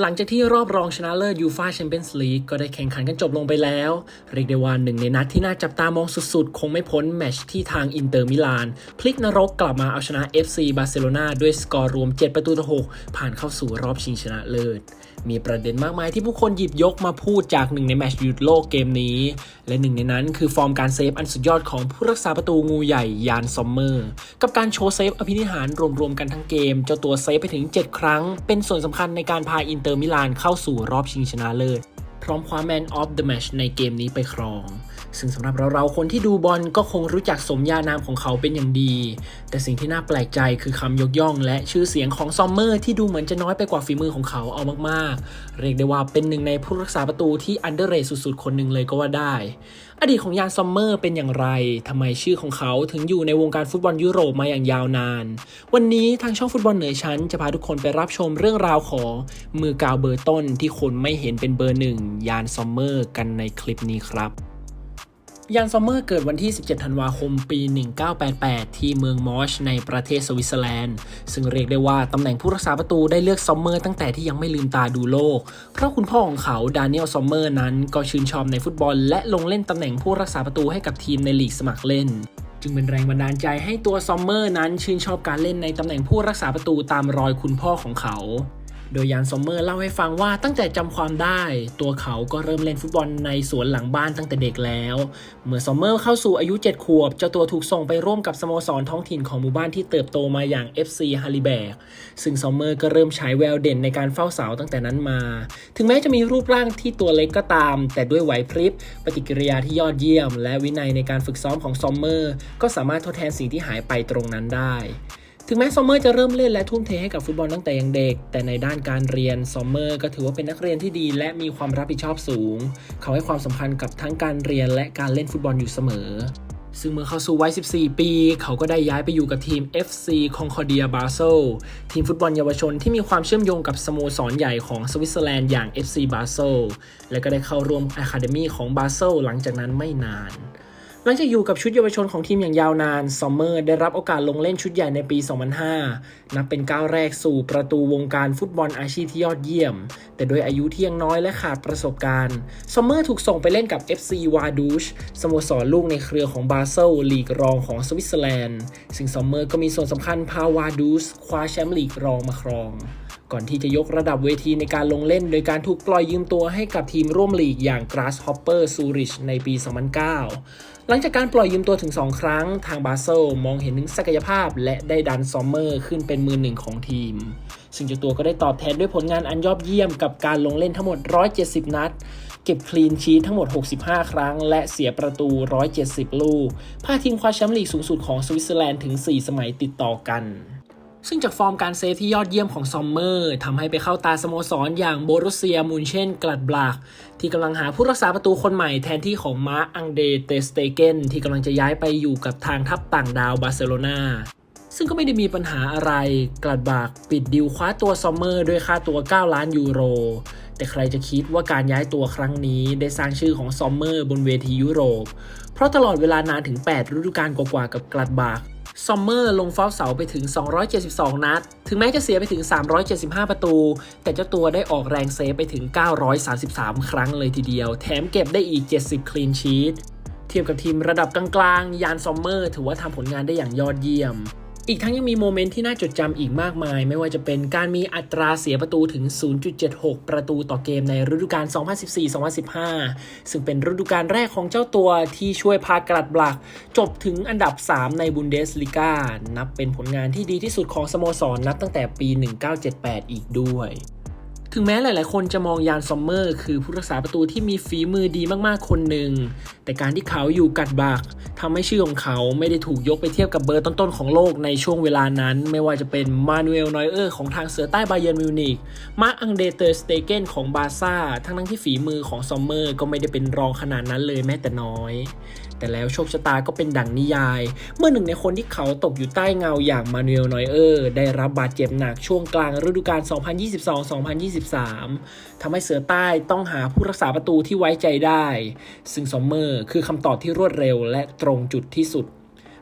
หลังจากที่รอบรองชนะเลิศยูฟาแชมเปี้ยนส์ลีกก็ได้แข่งขันกันจบลงไปแล้ว เรียกได้ว่าหนึ่งในนัดที่น่าจับตามองสุดๆ คงไม่พ้นแมชที่ทางอินเตอร์มิลาน พลิกนรกกลับมาเอาชนะ FC บาร์เซโลนาด้วยสกอร์รวม 7 ประตูต่อ 6 ผ่านเข้าสู่รอบชิงชนะเลิศ มีประเด็นมากมายที่ผู้คนหยิบยกมาพูดจากหนึ่งในแมชยุดโลกเกมนี้ และหนึ่งในนั้นคือฟอร์มการเซฟอันสุดยอดของผู้รักษาประตูงูใหญ่ยานซอมเมอร์ กับการโชว์เซฟอภินิหารรวมๆกันทั้งเกมเจ้าตัวเซฟไปถึง 7 ครั้ง เป็นส่วนสำคัญในการพาอินเตอร์มิลานเข้าสู่รอบชิงชนะเลิศ พร้อมคว้า Man of the Match ในเกมนี้ไปครอง ซึ่งสำหรับเราๆคนที่ดูบอลก็คงรู้จักสมญานามของเขาเป็นอย่างดี แต่สิ่งที่น่าแปลกใจคือคำยกย่องและชื่อเสียงของซอมเมอร์ที่ดูเหมือนจะน้อยไปกว่าฝีมือของเขาเอามากๆ เรียกได้ว่าเป็นหนึ่งในผู้รักษาประตูที่อันเดอร์เรทสุดๆ คนหนึ่งเลยก็ว่าได้ อดีตของยานซอมเมอร์เป็นอย่างไรทำไมชื่อของเขาถึงอยู่ในวงการฟุตบอลยุโรปมาอย่างยาวนาน วันนี้ทางช่องฟุตบอลเหนือชั้นจะพาทุกคนไปรับชมเรื่องราวของมือกาวเบอร์ต้นที่คนไม่เห็นเป็นเบอร์หนึ่งยานซอมเมอร์กันในคลิปนี้ครับ ยานซอมเมอร์เกิดวันที่ 17 ธันวาคม ปี 1988 ที่เมืองมอชในประเทศสวิตเซอร์แลนด์ ซึ่งเรียกได้ว่าตำแหน่งผู้รักษาประตูได้เลือกซอมเมอร์ตั้งแต่ที่ยังไม่ลืมตาดูโลก เพราะคุณพ่อของเขาดานิเอลซอมเมอร์นั้นก็ชื่นชอบในฟุตบอล และลงเล่นตำแหน่งผู้รักษาประตูให้กับทีมในลีกสมัครเล่นจึงเป็นแรงบันดาลใจให้ตัวซอมเมอร์นั้นชื่นชอบการเล่นในตำแหน่งผู้รักษาประตูตามรอยคุณพ่อของเขา โดยยานซอมเมอร์เล่าให้ฟังว่าตั้งแต่จำความได้ ตัวเขาก็เริ่มเล่นฟุตบอลในสวนหลังบ้านตั้งแต่เด็กแล้ว เมื่อซอมเมอร์เข้าสู่อายุ 7 ขวบ เจ้าตัวถูกส่งไปร่วมกับสโมสรท้องถิ่นของหมู่บ้านที่เติบโตมาอย่าง FC ฮาริแบกซึ่งซอมเมอร์ก็เริ่มฉายแววเด่นในการเฝ้าเสาตั้งแต่นั้นมา ถึงแม้จะมีรูปร่างที่ตัวเล็กก็ตาม แต่ด้วยไหวพริบ ปฏิกิริยาที่ยอดเยี่ยม และวินัยในการฝึกซ้อมของซอมเมอร์ก็สามารถทดแทนสิ่งที่หายไปตรงนั้นได้ ถึงแม้ซอมเมอร์จะเริ่มเล่นและทุ่มเทให้กับฟุตบอลตั้งแต่ยังเด็ก แต่ในด้านการเรียนซอมเมอร์ก็ถือว่าเป็นนักเรียนที่ดี และมีความรับผิดชอบสูง เขาให้ความสำคัญกับทั้งการเรียนและการเล่นฟุตบอลอยู่เสมอ ซึ่งเมื่อเข้าสู่วัย 14 ปี เขาก็ได้ย้ายไปอยู่กับทีม FC Concordia Basel ทีมฟุตบอลเยาวชนที่มีความเชื่อมโยงกับสโมสรใหญ่ของสวิตเซอร์แลนด์อย่าง FC Basel และก็ได้เข้าร่วมอะคาเดมีของ Basel หลังจากนั้นไม่นาน หลังจากอยู่กับชุดเยาวชนของทีมอย่างยาวนาน ซอมเมอร์ได้รับโอกาสลงเล่นชุดใหญ่ในปี 2005 นับเป็นก้าวแรกสู่ประตูวงการฟุตบอลอาชีพที่ยอดเยี่ยม แต่ด้วยอายุที่ยังน้อยและขาดประสบการณ์ ซอมเมอร์ถูกส่งไปเล่นกับ FC วาดูชสโมสรลูกในเครือของบาเซลลีกรองของสวิตเซอร์แลนด์ ซึ่งซอมเมอร์ก็มีส่วนสำคัญพาวาดูชคว้าแชมป์ลีกรองมาครองก่อนที่จะยกระดับเวทีในการลงเล่น โดยการถูกปล่อยยืมตัวให้กับทีมร่วมลีกอย่าง Grasshopper Zurich ในปี 2009 หลังจากการปล่อยยืมตัวถึง 2 ครั้ง ทางบาเซลมองเห็นถึงศักยภาพ และได้ดันซอมเมอร์ขึ้นเป็นมือหนึ่งของทีม ซึ่งเจ้าตัวก็ได้ตอบแทนด้วยผลงานอันยอดเยี่ยมกับการลงเล่นทั้งหมด 170 นัด เก็บคลีนชีททั้งหมด 65 ครั้ง และเสียประตู 170 ลูกพาทีมคว้าแชมป์ลีกสูงสุดของสวิตเซอร์แลนด์ถึง 4 สมัยติดต่อกัน ซึ่งจากฟอร์มการเซฟที่ยอดเยี่ยมของซอมเมอร์ทำให้ไปเข้าตาสโมสรอย่างโบรุสเซียมูนเช่นกลัดบลักที่กำลังหาผู้รักษาประตูคนใหม่แทนที่ของมาร์อังเดเตสเตเกนที่กำลังจะย้ายไปอยู่กับทางทัพต่างดาวบาร์เซโลนาซึ่งก็ไม่ได้มีปัญหาอะไร กลัดบักปิดดิวคว้าตัวซอมเมอร์ด้วยค่าตัว 9 ล้านยูโร แต่ใครจะคิดว่าการย้ายตัวครั้งนี้ได้สร้างชื่อของซอมเมอร์บนเวทียุโรป เพราะตลอดเวลานานถึง 8 ฤดูกาลกว่าๆกับกลัดบัก ซอมเมอร์ลงฟอฟเสาไปถึง 272 นัด ถึงแม้จะเสียไปถึง 375 ประตู แต่เจ้าตัวได้ออกแรงเซฟไปถึง 933 ครั้งเลยทีเดียว แถมเก็บได้อีก 70 คลีนชีตเทียบกับทีมระดับกลางๆ ยานซอมเมอร์ ถือว่าทำผลงานได้อย่างยอดเยี่ยม อีกทั้งยังมีโมเมนต์ที่น่าจดจำอีกมากมาย ไม่ว่าจะเป็นการมีอัตราเสียประตูถึง 0.76 ประตูต่อเกมในฤดูกาล 2014-2015 ซึ่งเป็นฤดูกาลแรกของเจ้าตัวที่ช่วยพากลัดบลัก จบถึงอันดับ 3 ในบุนเดสลิกานับเป็นผลงานที่ดีที่สุดของสโมสรนับตั้งแต่ปี 1978 อีกด้วย ถึงแม้หลาย ๆ คนจะมองยานซอมเมอร์ คือผู้รักษาประตูที่มีฝีมือดีมาก ๆ คนหนึ่ง แต่การที่เขาอยู่กัดบักทำให้ชื่อของเขาไม่ได้ถูกยกไปเทียบกับเบอร์ต้น ๆ ของโลกในช่วงเวลานั้น ไม่ว่าจะเป็นมานูเอลนอยเออร์ของทางเสือใต้บาเยิร์นมิวนิกมาร์คอังเดเตอร์สเตเกนของบาซ่า ทั้งทั้งที่ฝีมือของซอมเมอร์ก็ไม่ได้เป็นรองขนาดนั้นเลยแม้แต่น้อยแต่แล้วโชคชะตาก็เป็นดั่งนิยาย เมื่อหนึ่งในคนที่เขาตกอยู่ใต้เงาอย่างมานูเอลนอยเออร์ ได้รับบาดเจ็บหนักช่วงกลางฤดูกาล2013ทำให้เสือใต้ต้องหาผู้รักษาประตูที่ไว้ใจได้ ซึ่งซอมเมอร์คือคำตอบที่รวดเร็วและตรงจุดที่สุด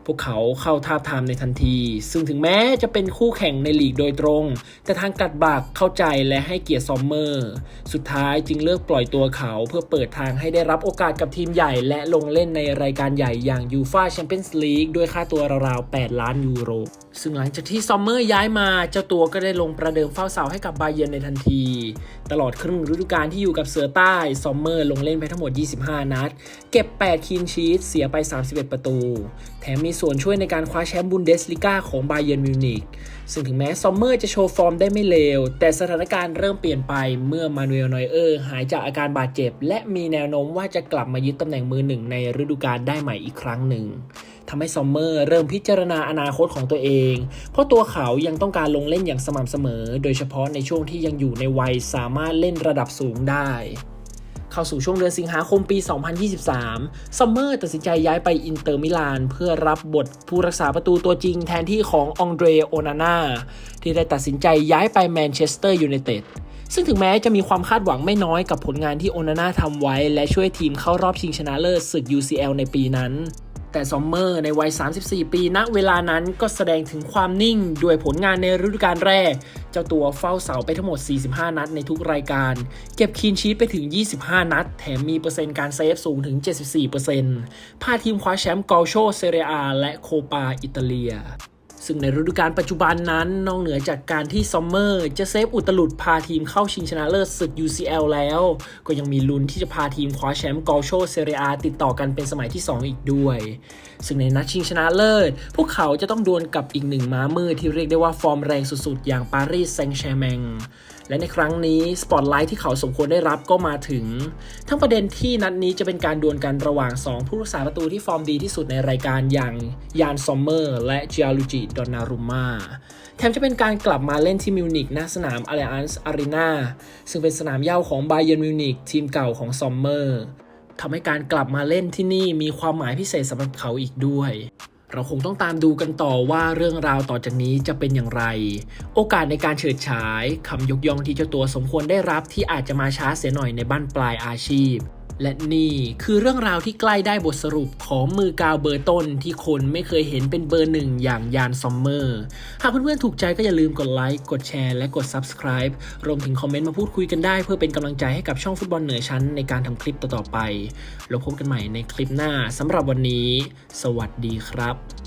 พวกเขาเข้าทาทามในทันที ซึ่งถึงแม้จะเป็นคู่แข่งในลีกโดยตรง แต่ทางกัดบากเข้าใจและให้เกียรติซอมเมอร์ สุดท้ายจึงเลือกปล่อยตัวเขาเพื่อเปิดทางให้ได้รับโอกาสกับทีมใหญ่ และลงเล่นในรายการใหญ่อย่างยูฟาแชมเปี้ยนส์ลีกด้วยค่าตัวราวๆ 8 ล้านยูโร ซึ่งหลังจากที่ซอมเมอร์ย้ายมาเจ้าตัวก็ได้ลงประเดิมเฝ้าเสาให้กับบาเยิร์นในทันที ตลอดครึ่งฤดูกาลที่อยู่กับเสือใต้ ซอมเมอร์ลงเล่นไปทั้งหมด 25 นัด เก็บ 8คีนชีสเสียไป 31 ประตู แถมมีส่วนช่วยในการคว้าแชมป์บุนเดสลิก้าของบาเยิร์นมิวนิกซึ่งถึงแม้ซอมเมอร์จะโชว์ฟอร์มได้ไม่เลว แต่สถานการณ์เริ่มเปลี่ยนไปเมื่อมานูเอลนอยเออร์หายจากอาการบาดเจ็บ และมีแนวโน้มว่าจะกลับมายึดตำแหน่งมือหนึ่งในฤดูกาลได้ใหม่อีกครั้งหนึ่ง ทำให้ซอมเมอร์เริ่มพิจารณาอนาคตของตัวเอง เพราะตัวเขายังต้องการลงเล่นอย่างสม่ำเสมอ โดยเฉพาะในช่วงที่ยังอยู่ในวัยสามารถเล่นระดับสูงได้เข้าสู่ช่วงเดือนสิงหาคมปี 2023 ซัมเมอร์ตัดสินใจย้ายไปอินเตอร์มิลาน เพื่อรับบทผู้รักษาประตูตัวจริงแทนที่ขององเดรโอนาน่าที่ได้ตัดสินใจย้ายไปแมนเชสเตอร์ยูไนเต็ด ซึ่งถึงแม้จะมีความคาดหวังไม่น้อยกับผลงานที่โอนาน่าทำไว้ และช่วยทีมเข้ารอบชิงชนะเลิศศึก UCL ในปีนั้น แต่ซอมเมอร์ในวัย 34 ปีณเวลานั้นก็แสดงถึงความนิ่งด้วยผลงานในฤดูกาลแรก เจ้าตัวเฝ้าเสาไปทั้งหมด 45 นัดในทุกรายการ เก็บคีนชีตไปถึง 25 นัด แถมมีเปอร์เซ็นต์การเซฟสูงถึง 74%พาทีมคว้าแชมป์กอลโชเซเรียอาและโคปาอิตาเลีย ซึ่งในฤดูกาลปัจจุบันนั้น นอกเหนือจากการที่ซอมเมอร์จะเซฟอุตลุดพาทีมเข้าชิงชนะเลิศศึก UCL แล้ว ก็ยังมีลุ้นที่จะพาทีมคว้าแชมป์กอลโชเซเรียติดต่อกันเป็นสมัยที่ 2 อีกด้วย ซึ่งในนัดชิงชนะเลิศ พวกเขาจะต้องดวลกับอีกหนึ่งม้ามืดที่เรียกได้ว่าฟอร์มแรงสุดๆ อย่างปารีสแซงต์แชร์แมงและในครั้งนี้สปอตไลท์ที่เขาสมควรได้รับก็มาถึง ทั้งประเด็นที่นัดนี้จะเป็นการดวลกันระหว่าง 2 ผู้รักษาประตูที่ฟอร์มดีที่สุดในรายการอย่างยานซอมเมอร์และจิอาลูจิดอนนารุม่าแถมจะเป็นการกลับมาเล่นที่มิวนิกณสนาม a l l i a n z Arena ซึ่งเป็นสนามเย้าของบเยิร์นมิวนิกทีมเก่าของซอมเมอร์ทำให้การกลับมาเล่นที่นี่มีความหมายพิเศษสำหรับเขาอีกด้วย เราคงต้องตามดูกันต่อว่าเรื่องราวต่อจากนี้จะเป็นอย่างไร โอกาสในการเฉิดฉายคำยกย่องที่เจ้าตัวสมควรได้รับที่อาจจะมาช้าเสียหน่อยในบ้านปลายอาชีพและนี่คือเรื่องราวที่ใกล้ได้บทสรุปของมือกาวเบอร์ต้นที่คนไม่เคยเห็นเป็นเบอร์หนึ่งอย่างยานซอมเมอร์ หากเพื่อนๆถูกใจก็อย่าลืมกดไลค์ กดแชร์ และกด Subscribe รวมถึงคอมเมนต์มาพูดคุยกันได้เพื่อเป็นกำลังใจให้กับช่องฟุตบอลเหนือชั้นในการทำคลิปต่อๆไป แล้วพบกันใหม่ในคลิปหน้าสำหรับวันนี้ สวัสดีครับ